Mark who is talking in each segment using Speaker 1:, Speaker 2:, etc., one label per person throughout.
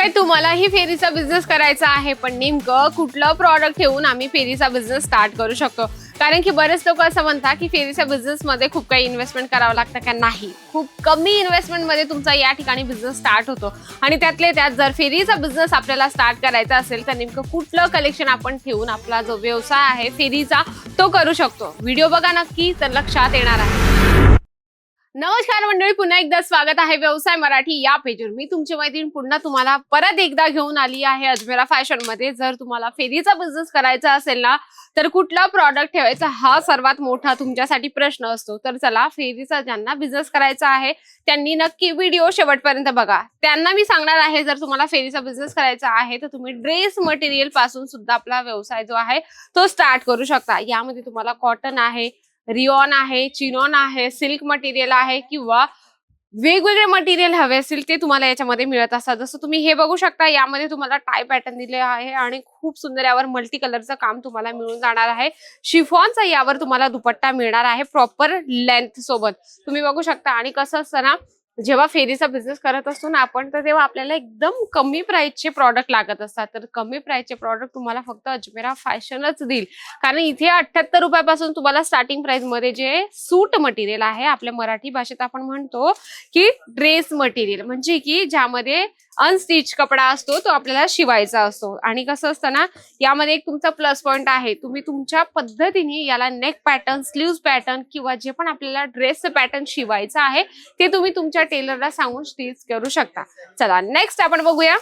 Speaker 1: काय तुम्हालाही फेरीचा बिझनेस करायचा आहे पण नेमकं कुठलं प्रॉडक्ट ठेवून आम्ही फेरीचा बिझनेस स्टार्ट करू शकतो? कारण की बरेच लोक असं म्हणतात की फेरीच्या बिझनेसमध्ये खूप काही इन्व्हेस्टमेंट करावं लागतं का नाही? खूप कमी इन्व्हेस्टमेंटमध्ये तुमचा या ठिकाणी बिझनेस स्टार्ट होतो. आणि त्यातले त्यात जर फेरीचा बिझनेस आपल्याला स्टार्ट करायचा असेल तर नेमकं कुठलं कलेक्शन आपण ठेवून आपला जो व्यवसाय आहे फेरीचा तो करू शकतो? व्हिडिओ बघा नक्की तर लक्षात येणार आहे. नमस्कार मंडळी पुन्हा एकदा स्वागत आहे व्यवसाय मराठी या पेजवर मी तुमची मैत्रीण पुन्हा तुम्हाला परत एकदा घेऊन आली आहे अजमेरा फॅशनमध्ये. जर तुम्हाला फेरीचा बिझनेस करायचा असेल ना तर कुठला प्रॉडक्ट ठेवायचा हा सर्वात मोठा तुमच्यासाठी प्रश्न असतो. तर चला फेरीचा ज्यांना बिझनेस करायचा आहे त्यांनी नक्की व्हिडिओ शेवटपर्यंत बघा. त्यांना मी सांगणार आहे जर तुम्हाला फेरीचा बिझनेस करायचा आहे तर तुम्ही ड्रेस मटेरियलपासून सुद्धा आपला व्यवसाय जो आहे तो स्टार्ट करू शकता. यामध्ये तुम्हाला कॉटन आहे रिओन आहे चिनॉन आहे सिल्क मटेरियल आहे किंवा वेगवेगळे मटेरियल हवे असतील ते तुम्हाला याच्यामध्ये मिळत असतात. जसं तुम्ही हे बघू शकता यामध्ये तुम्हाला टाय पॅटर्न दिले आहे आणि खूप सुंदर यावर मल्टी कलरचं काम तुम्हाला मिळून जाणार आहे. शिफॉनचा यावर तुम्हाला दुपट्टा मिळणार आहे प्रॉपर लेंथ सोबत. तुम्ही बघू शकता आणि कसं असतं ना जेव्हा फेरीचा बिझनेस करत असतो ना आपण तर तेव्हा आपल्याला एकदम कमी प्राइसचे प्रॉडक्ट लागत असतात. तर कमी प्राइसचे प्रॉडक्ट तुम्हाला फक्त अजमेरा फॅशनच देईल. कारण इथे अठ्याहत्तर रुपयापासून तुम्हाला स्टार्टिंग प्राइसमध्ये जे सूट मटेरियल आहे आपल्या मराठी भाषेत आपण म्हणतो की ड्रेस मटेरियल म्हणजे की ज्यामध्ये अनस्टिच कपडा असतो तो आपल्याला शिवायचा असतो. आणि कसं असतं ना यामध्ये एक तुमचा प्लस पॉईंट आहे. तुम्ही तुमच्या पद्धतीने याला नेक पॅटर्न स्लीव्ह पॅटर्न किंवा जे पण आपल्याला ड्रेसचं पॅटर्न शिवायचं आहे ते तुम्ही तुमच्या टेलरला सांगून स्टिच करू शकता. चला नेक्स्ट आपण बघूया.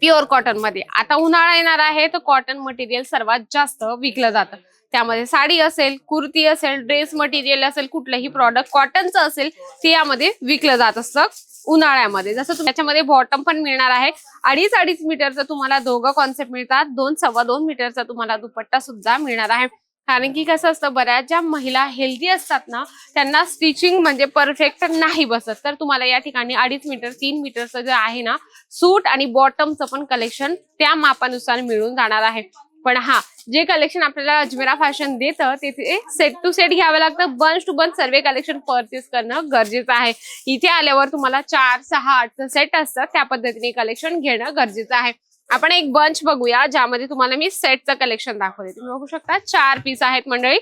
Speaker 1: प्युअर कॉटनमध्ये. आता उन्हाळा येणार आहे तर कॉटन मटेरियल सर्वात जास्त विकलं जातं. त्यामध्ये साडी असेल कुर्ती असेल ड्रेस मटेरियल असेल कुठलंही प्रॉडक्ट कॉटनचं असेल ते यामध्ये विकलं जात असतं उन्हाळ्यामध्ये. जसं त्याच्यामध्ये बॉटम पण मिळणार आहे. अडीच अडीच मीटरचं तुम्हाला दोघं कॉन्सेप्ट मिळतात. दोन सव्वा दोन मीटरचा तुम्हाला दुपट्टा सुद्धा मिळणार आहे. कारण की कसं असतं बऱ्याच ज्या महिला हेल्दी असतात ना त्यांना स्टिचिंग म्हणजे परफेक्ट नाही बसत. तर तुम्हाला या ठिकाणी अडीच मीटर तीन मीटरचं जे आहे ना सूट आणि बॉटमचं पण कलेक्शन त्या मापानुसार मिळून जाणार आहे. पण हा जे कलेक्शन आपल्याला अजमेरा फॅशन देतं ते सेट टू सेट घ्यावं लागतं. बंच टू बंच सर्व कलेक्शन परचेस करणं गरजेचं आहे. इथे आल्यावर तुम्हाला चार सहा आठ सेट असतात. त्या पद्धतीने कलेक्शन घेणं गरजेचं आहे. आपण एक बंच बघूया ज्यामध्ये तुम्हाला मी सेटचं कलेक्शन दाखवते. तुम्ही बघू शकता चार पीस आहेत मंडळी.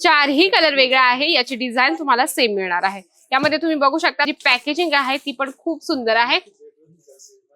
Speaker 1: चारही कलर वेगळा आहे याची डिझाईन तुम्हाला सेम मिळणार आहे. यामध्ये तुम्ही बघू शकता जी पॅकेजिंग आहे ती पण खूप सुंदर आहे.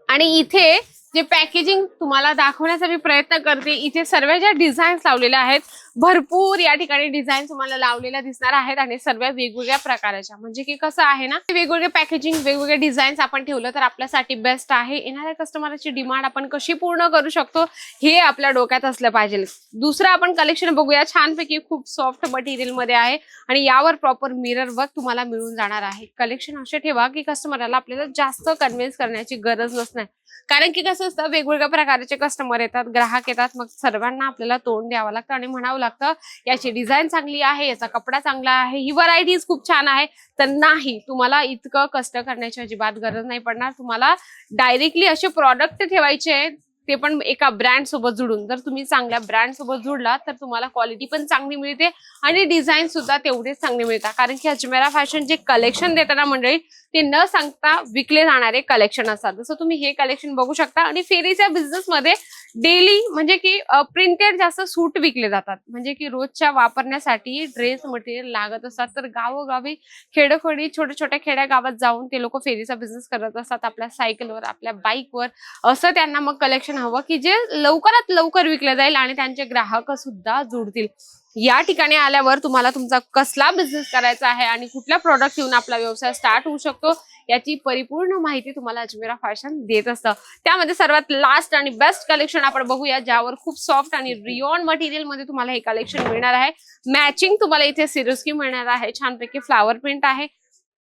Speaker 1: आणि इथे जे पॅकेजिंग तुम्हाला दाखवण्याचा मी प्रयत्न करते इथे सर्व ज्या डिझाईन्स लावलेल्या आहेत भरपूर या ठिकाणी डिझाईन तुम्हाला लावलेल्या दिसणार आहेत आणि सर्व वेगवेगळ्या प्रकाराच्या. म्हणजे की कसं आहे ना वेगवेगळे पॅकेजिंग वेगवेगळे डिझाईन्स आपण ठेवलं तर आपल्यासाठी बेस्ट आहे. येणाऱ्या कस्टमरची डिमांड आपण कशी पूर्ण करू शकतो हे आपल्या डोक्यात असलं पाहिजे. दुसरं आपण कलेक्शन बघूया. छानपैकी खूप सॉफ्ट मटेरियलमध्ये आहे आणि यावर प्रॉपर मिरर वर्क तुम्हाला मिळून जाणार आहे. कलेक्शन असे ठेवा की कस्टमरला आपल्याला जास्त कन्व्हिन्स करण्याची गरज नसणार. कारण की कसं असतं वेगवेगळ्या प्रकारचे कस्टमर येतात ग्राहक येतात मग सर्वांना आपल्याला तोंड द्यावं लागतं आणि म्हणावं लागतं याची डिझाईन चांगली आहे याचा कपडा चांगला आहे ही व्हरायटीज खूप छान आहे. तर नाही तुम्हाला इतकं कष्ट करण्याची अजिबात गरज नाही पडणार. तुम्हाला डायरेक्टली असे प्रॉडक्ट ठेवायचे आहेत ते पण एका ब्रँड सोबत जुडून. जर तुम्ही चांगल्या ब्रँड सोबत जुडला तर तुम्हाला क्वालिटी पण चांगली मिळते आणि डिझाईन सुद्धा तेवढेच चांगले मिळतात. कारण की अजमेरा फॅशन जे कलेक्शन देताना मंडळी ते न सांगता विकले जाणारे कलेक्शन असतात. जसं तुम्ही हे कलेक्शन बघू शकता आणि फेरीच्या बिझनेसमध्ये डेली म्हणजे की प्रिंटेड जास्त सूट विकले जातात. म्हणजे की रोजच्या वापरण्यासाठी ड्रेस मटेरियल लागत असतात. तर गावोगावी खेडोखडी छोट्या छोट्या खेड्या गावात जाऊन ते लोक फेरीचा बिझनेस करत असतात आपल्या सायकलवर आपल्या बाईकवर असं त्यांना मग कलेक्शन हवं की जे लवकरात लवकर विकलं जाईल आणि त्यांचे ग्राहक सुद्धा जुडतील. या ठिकाणी आल्यावर तुम्हाला तुमचा कसला बिझनेस करायचा आहे आणि कुठल्या प्रॉडक्ट घेऊन आपला व्यवसाय स्टार्ट होऊ शकतो याची परिपूर्ण माहिती तुम्हाला अजमेरा फॅशन देत असतं. त्यामध्ये सर्वात लास्ट आणि बेस्ट कलेक्शन आपण बघूया ज्यावर खूप सॉफ्ट आणि रिओन मटेरियलमध्ये तुम्हाला हे कलेक्शन मिळणार आहे. मॅचिंग तुम्हाला इथे सिरोस्की मिळणार आहे छानपैकी फ्लावर प्रिंट आहे.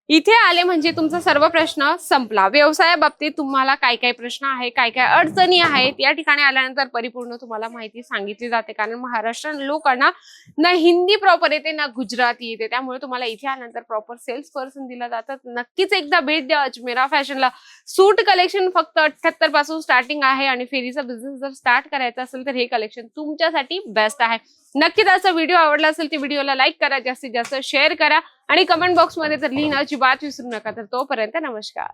Speaker 1: इथे आले म्हणजे तुमचा सर्व प्रश्न संपला. व्यवसायाबाबतीत तुम्हाला काय काय प्रश्न आहे काय काय अडचणी आहेत या ठिकाणी आल्यानंतर परिपूर्ण तुम्हाला माहिती सांगितली जाते. कारण महाराष्ट्रीयन लोकांना ना हिंदी प्रॉपर येते ना गुजराती येते. त्यामुळे तुम्हाला इथे आल्यानंतर प्रॉपर सेल्स पर्सन दिलं जातात नक्कीच एकदा भेट द्या. अजमेरा फॅशनला सूट कलेक्शन फक्त अठ्याहत्तरपासून स्टार्टिंग आहे आणि फेरीचा बिझनेस जर स्टार्ट करायचा असेल तर हे कलेक्शन तुमच्यासाठी बेस्ट आहे. नक्कीच असा व्हिडिओ आवडला असेल तर व्हिडिओला लाईक करा. जास्तीत जास्त शेअर करा आणि कमेंट बॉक्समध्ये तर लिहिणं अजिबात विसरू नका तर तोपर्यंत नमस्कार.